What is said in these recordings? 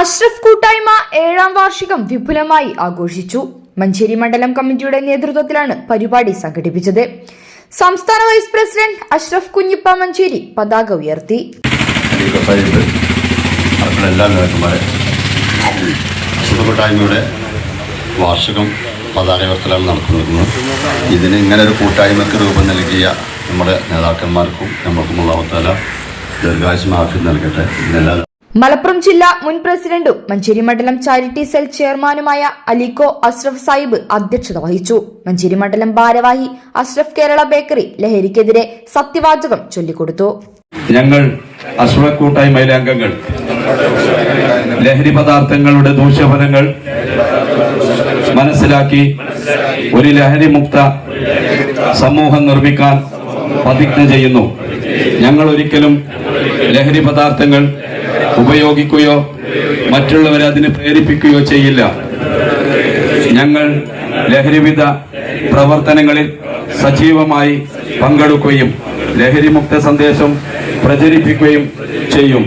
അഷ്റഫ് കൂട്ടായ്മ ഏഴാം വാർഷികം വിപുലമായി ആഘോഷിച്ചു. മഞ്ചേരി മണ്ഡലം കമ്മിറ്റിയുടെ നേതൃത്വത്തിലാണ് പരിപാടി സംഘടിപ്പിച്ചത്. സംസ്ഥാന വൈസ് പ്രസിഡന്റ് അഷ്റഫ് കുഞ്ഞിപ്പ മഞ്ചേരി പതാക ഉയർത്തി. വാർഷികം പതാകയോർത്തലാണ് നടക്കുന്നത് ഇതിന് ഇങ്ങനെ ഒരു കൂട്ടായ്മയ്ക്ക് രൂപം നൽകിയ നമ്മുടെ നേതാക്കന്മാർക്കും നമ്മൾക്കുമുള്ള അവസ്ഥ ദീർഘായുസ്യം ആഫ്യം നൽകട്ടെ. ഇതിനെല്ലാ മലപ്പുറം ജില്ലാ മുൻ പ്രസിഡന്റും മഞ്ചേരി മണ്ഡലം ചാരിറ്റി സെൽ ചെയർമാനുമായ അലിക്കോ അഷ്റഫ് സാഹിബ് അധ്യക്ഷത വഹിച്ചു. മഞ്ചേരി മണ്ഡലം ഭാരവാഹി അഷ്റഫ് കേരള ബേക്കറി ലഹരിക്കെതിരെ സത്യവാചകം ചൊല്ലിക്കൊടുത്തു. ഞങ്ങൾ കൂട്ടായ്മയിലെ അംഗങ്ങൾ. ലഹരി പദാർത്ഥങ്ങളുടെ ദൂഷ്യഫലങ്ങൾ മനസ്സിലാക്കി ഒരു ലഹരി മുക്ത സമൂഹം നിർമ്മിക്കാൻ പ്രതിജ്ഞ ചെയ്യുന്നു. ഞങ്ങൾ ഒരിക്കലും ലഹരി പദാർത്ഥങ്ങൾ ഉപയോഗിക്കുകയോ മറ്റുള്ളവരെ അതിന് പ്രേരിപ്പിക്കുകയോ ചെയ്യില്ല. ഞങ്ങൾ ലഹരിവിധ പ്രവർത്തനങ്ങളിൽ സജീവമായി പങ്കെടുക്കുകയും ലഹരിമുക്ത സന്ദേശം പ്രചരിപ്പിക്കുകയും ചെയ്യും.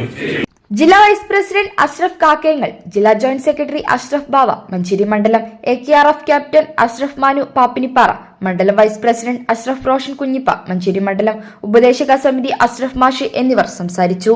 ജില്ലാ വൈസ് പ്രസിഡന്റ് അഷ്റഫ് കാക്കേങ്ങൽ ജില്ലാ ജോയിന്റ് സെക്രട്ടറി അഷ്റഫ് ബാവ മഞ്ചേരി മണ്ഡലം A K R F captain Ashraf Manu Pappinippara മണ്ഡലം വൈസ് പ്രസിഡന്റ് അഷ്റഫ് റോഷൻ കുഞ്ഞിപ്പ മഞ്ചേരി മണ്ഡലം ഉപദേശക സമിതി അഷ്റഫ് മാഷി എന്നിവർ സംസാരിച്ചു.